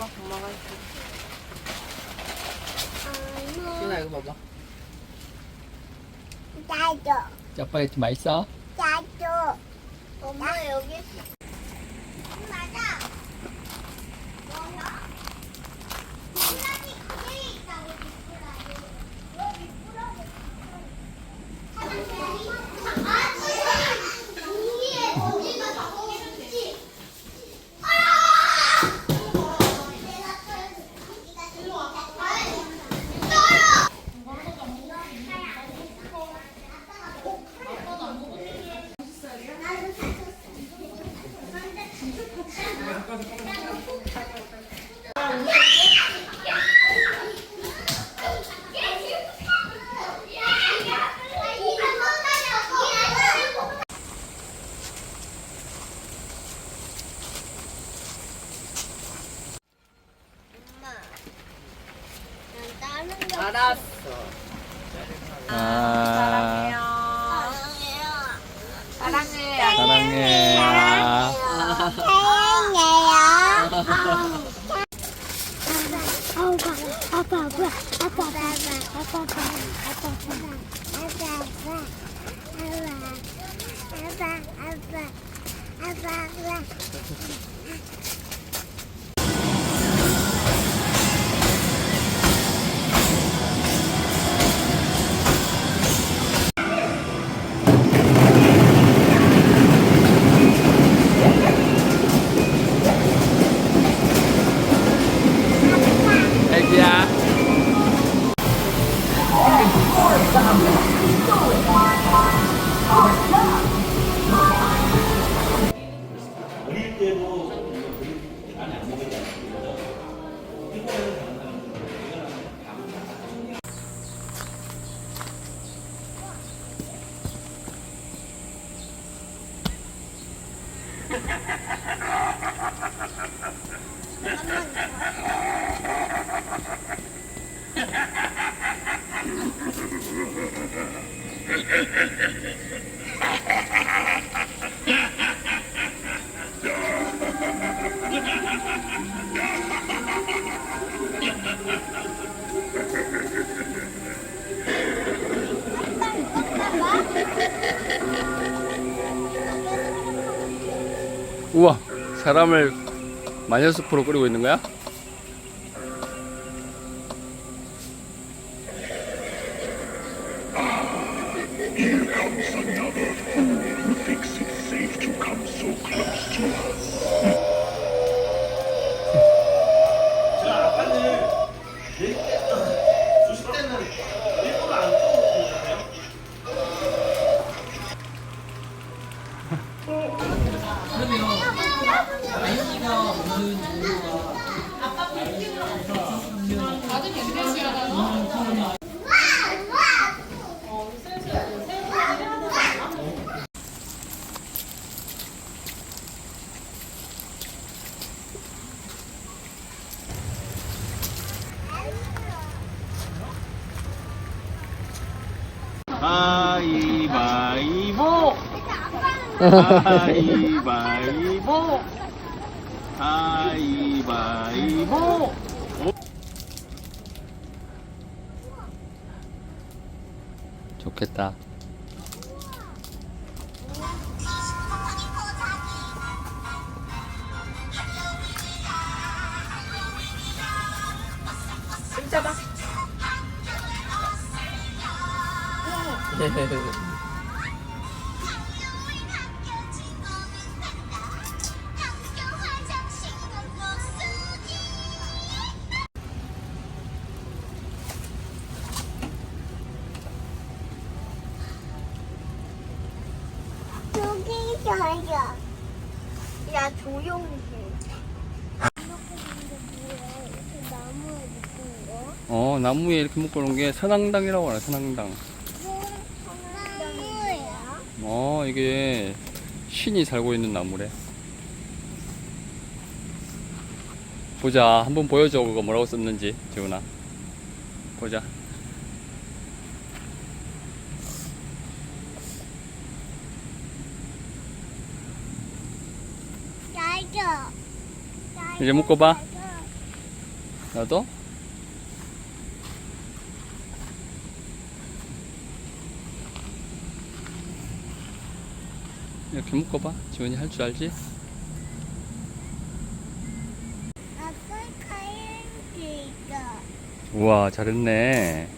줘봐, 엄마가 할게. 준아 이거 봐봐. 나도 짜파게티 맛있어? 나도 엄마 여기 맞아 뭐야? 미꾸라지 가게에 있다고 미꾸라지 왜 미꾸라지 아 위에 거기가 나오겠지 알았어. 아, 사랑해요. 사랑해. 아, 애기야. 실제로 많이 안 먹는 게 아니죠. 일본에서 가는 사람들은 이거랑 밥을 다 Ha ha ha ha! 우와, 사람을 마녀숲으로 끌고 있는 거야? 가위바위보. 가위바위보. 좋겠다. 잡 아. 여기 저야. 야 조용히? 어 나무에 이렇게 묶어놓은 게 선앙당이라고 하네 선앙당? 어 이게 신이 살고 있는 나무래 보자 한번 보여줘 그거 뭐라고 썼는지 지훈아 보자 나도. 이제 묶어봐. 나도 이렇게 묶어봐 지훈이 할 줄 알지? 우와 잘했네.